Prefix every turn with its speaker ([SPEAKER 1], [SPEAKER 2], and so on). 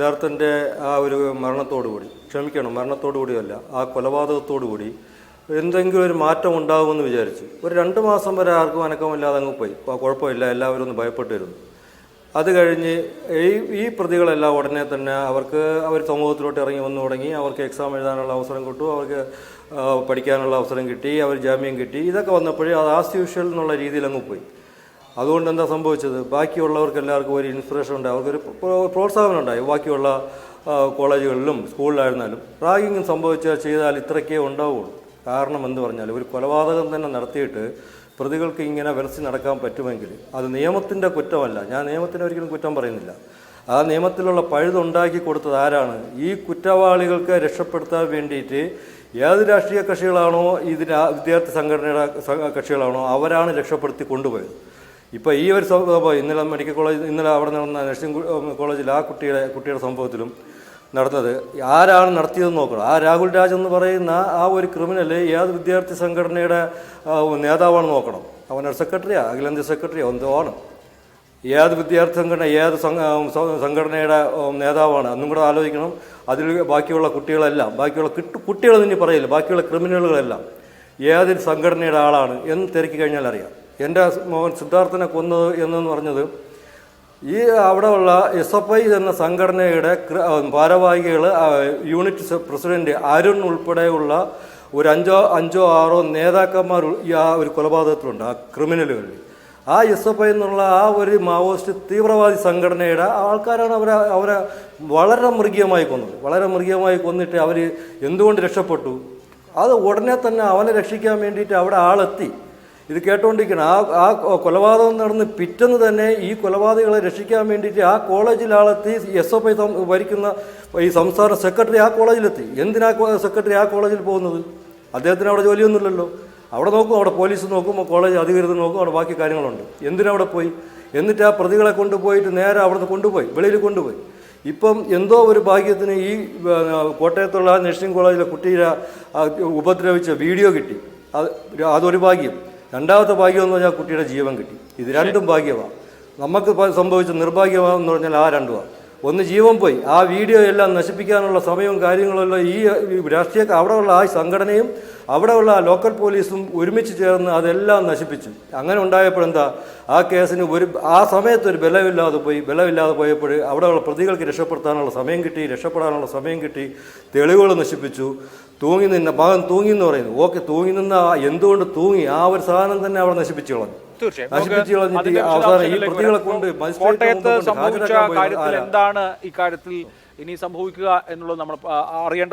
[SPEAKER 1] സിദ്ധാർത്ഥന്റെ ആ ഒരു മരണത്തോടുകൂടി ക്ഷമിക്കണം മരണത്തോടുകൂടിയല്ല ആ കൊലപാതകത്തോടുകൂടി എന്തെങ്കിലും ഒരു മാറ്റം ഉണ്ടാകുമെന്ന് വിചാരിച്ചു ഒരു രണ്ട് മാസം വരെ ആർക്കും അനക്കമില്ലാതെ അങ്ങ് പോയി. കുഴപ്പമില്ല എല്ലാവരും ഒന്ന് ഭയപ്പെട്ടിരുന്നു. അത് കഴിഞ്ഞ് ഈ ഈ പ്രതികളെല്ലാം ഉടനെ തന്നെ അവർക്ക് അവർ സമൂഹത്തിലോട്ട് ഇറങ്ങി വന്നു തുടങ്ങി. അവർക്ക് എക്സാം എഴുതാനുള്ള അവസരം കിട്ടു അവർക്ക് പഠിക്കാനുള്ള അവസരം കിട്ടി അവർ ജാമ്യം കിട്ടി. ഇതൊക്കെ വന്നപ്പോഴേ അത് ആസ് യൂഷ്വൽ എന്നുള്ള രീതിയിൽ അങ്ങ് പോയി. അതുകൊണ്ട് എന്താ സംഭവിച്ചത്? ബാക്കിയുള്ളവർക്ക് എല്ലാവർക്കും ഒരു ഇൻസ്പിറേഷൻ ഉണ്ടായി അവർക്കൊരു പ്രോ- പ്രോത്സാഹനം ഉണ്ടായി ബാക്കിയുള്ള കോളേജുകളിലും സ്കൂളിലായിരുന്നാലും. റാഗിങ് സംഭവിച്ചാൽ ചെയ്താൽ ഇത്രയ്ക്കേ ഉണ്ടാവുള്ളൂ. കാരണം എന്ന് പറഞ്ഞാൽ ഒരു കൊലപാതകം തന്നെ നടത്തിയിട്ട് പ്രതികൾക്ക് ഇങ്ങനെ വിലസി നടക്കാൻ പറ്റുമെങ്കിൽ അത് നിയമത്തിന്റെ കുറ്റമല്ല. ഞാൻ നിയമത്തിന് ഒരിക്കലും കുറ്റം പറയുന്നില്ല. ആ നിയമത്തിലുള്ള പഴുതുണ്ടാക്കി കൊടുത്തത് ആരാണ്? ഈ കുറ്റവാളികൾക്ക് രക്ഷപ്പെടുത്താൻ വേണ്ടിയിട്ട് ഏത് രാഷ്ട്രീയ കക്ഷികളാണോ ഇതിന് വിദ്യാർത്ഥി സംഘടനയുടെ കക്ഷികളാണോ അവരാണ് രക്ഷപ്പെടുത്തി കൊണ്ടുപോയത്. ഇപ്പോൾ ഈ ഒരു സംഭവം ഇന്നലെ മെഡിക്കൽ കോളേജ് ഇന്നലെ അവിടെ നടന്ന നഴ്സിംഗ് കോളേജിൽ ആ കുട്ടിയുടെ കുട്ടിയുടെ സംഭവത്തിലും നടന്നത്. ആരാണ് നടത്തിയതെന്ന് നോക്കണം. ആ രാഹുൽ രാജ് എന്ന് പറയുന്ന ആ ഒരു ക്രിമിനൽ ഏത് വിദ്യാർത്ഥി സംഘടനയുടെ നേതാവാണ് നോക്കണം. അവനൊരു സെക്രട്ടറിയാ അഖിലേന്ത്യാ സെക്രട്ടറിയോ എന്തോ ആണ്. ഏത് വിദ്യാർത്ഥി സംഘടന ഏത് സംഘടനയുടെ നേതാവാണ് അന്നും കൂടെ ആലോചിക്കണം. അതിൽ ബാക്കിയുള്ള കുട്ടികളെല്ലാം ബാക്കിയുള്ള കിട്ടു കുട്ടികളെന്ന് ഇനി പറയില്ല ബാക്കിയുള്ള ക്രിമിനലുകളെല്ലാം ഏത് സംഘടനയുടെ ആളാണ് എന്ന് തിരക്കി കഴിഞ്ഞാൽ അറിയാം. എന്റെ മോൻ സിദ്ധാർത്ഥനെ കൊന്നത് എന്നെന്ന് പറഞ്ഞത് ഈ അവിടെയുള്ള എസ് എഫ് ഐ എന്ന സംഘടനയുടെ ഭാരവാഹികൾ യൂണിറ്റ് പ്രസിഡന്റ് അരുൺ ഉൾപ്പെടെയുള്ള ഒരു അഞ്ചോ അഞ്ചോ ആറോ നേതാക്കന്മാർ ഈ ആ ഒരു കൊലപാതകത്തിലുണ്ട് ആ ക്രിമിനലുകളിൽ. ആ എസ് എഫ് ഐ എന്നുള്ള ആ ഒരു മാവോയിസ്റ്റ് തീവ്രവാദി സംഘടനയുടെ ആൾക്കാരാണ് അവരെ അവരെ വളരെ മൃഗീയമായി കൊന്നത്. വളരെ മൃഗീയമായി കൊന്നിട്ട് അവർ എന്തുകൊണ്ട് രക്ഷപ്പെട്ടു? അത് ഉടനെ തന്നെ അവനെ രക്ഷിക്കാൻ വേണ്ടിയിട്ട് അവിടെ ആളെത്തി. ഇത് കേട്ടുകൊണ്ടിരിക്കണം ആ ആ കൊലപാതകം നടന്ന് പിറ്റെന്ന് തന്നെ ഈ കൊലപാതകളെ രക്ഷിക്കാൻ വേണ്ടിയിട്ട് ആ കോളേജിലാളെത്തി എസ് എഫ് ഐ ഭരിക്കുന്ന ഈ സംസ്ഥാന സെക്രട്ടറി ആ കോളേജിലെത്തി. എന്തിനാ സെക്രട്ടറി ആ കോളേജിൽ പോകുന്നത്? അദ്ദേഹത്തിന് അവിടെ ജോലിയൊന്നുമില്ലല്ലോ. അവിടെ നോക്കും അവിടെ പോലീസ് നോക്കും കോളേജ് അധികൃതർ നോക്കും അവിടെ ബാക്കി കാര്യങ്ങളുണ്ട്. എന്തിനവിടെ പോയി? എന്നിട്ട് ആ പ്രതികളെ കൊണ്ടുപോയിട്ട് നേരെ അവിടുന്ന് കൊണ്ടുപോയി വെളിയിൽ കൊണ്ടുപോയി. ഇപ്പം എന്തോ ഒരു ഭാഗ്യത്തിന് ഈ കോട്ടയത്തുള്ള നഴ്സിംഗ് കോളേജിലെ കുട്ടിയെ ഉപദ്രവിച്ച വീഡിയോ കിട്ടി. അത് അതൊരു ഭാഗ്യം. രണ്ടാമത്തെ ഭാഗ്യം എന്ന് പറഞ്ഞാൽ കുട്ടിയുടെ ജീവൻ കിട്ടി. ഇത് രണ്ടും ഭാഗ്യമാണ് നമുക്ക് സംഭവിച്ച നിർഭാഗ്യമാണെന്ന് പറഞ്ഞാൽ ആ രണ്ടുമാണ് ഒന്ന് ജീവൻ പോയി. ആ വീഡിയോ എല്ലാം നശിപ്പിക്കാനുള്ള സമയവും കാര്യങ്ങളെല്ലാം ഈ രാഷ്ട്രീയ അവിടെയുള്ള ആ സംഘടനയും അവിടെയുള്ള ആ ലോക്കൽ പോലീസും ഒരുമിച്ച് ചേർന്ന് അതെല്ലാം നശിപ്പിച്ചു. അങ്ങനെ ഉണ്ടായപ്പോഴെന്താ ആ കേസിന് ഒരു ആ സമയത്ത് ഒരു ബലമില്ലാതെ പോയി. ബലമില്ലാതെ പോയപ്പോൾ അവിടെയുള്ള പ്രതികൾക്ക് രക്ഷപ്പെടുത്താനുള്ള സമയം കിട്ടി. രക്ഷപ്പെടാനുള്ള സമയം കിട്ടി. തെളിവുകൾ നശിപ്പിച്ചു. തൂങ്ങി നിന്ന ഭാഗം തൂങ്ങി എന്ന് പറയുന്നു. ഓക്കെ തൂങ്ങി നിന്ന എന്തുകൊണ്ട് തൂങ്ങി? ആ ഒരു സാധനം തന്നെ അവിടെ നശിപ്പിച്ചു കളഞ്ഞു.
[SPEAKER 2] തീർച്ചയായും കോട്ടയത്ത് സംഭവിച്ച കാര്യത്തിൽ? എന്താണ് ഇക്കാര്യത്തിൽ ഇനി സംഭവിക്കുക എന്നുള്ളത് നമ്മൾ അറിയേണ്ടത് അറിയേണ്ട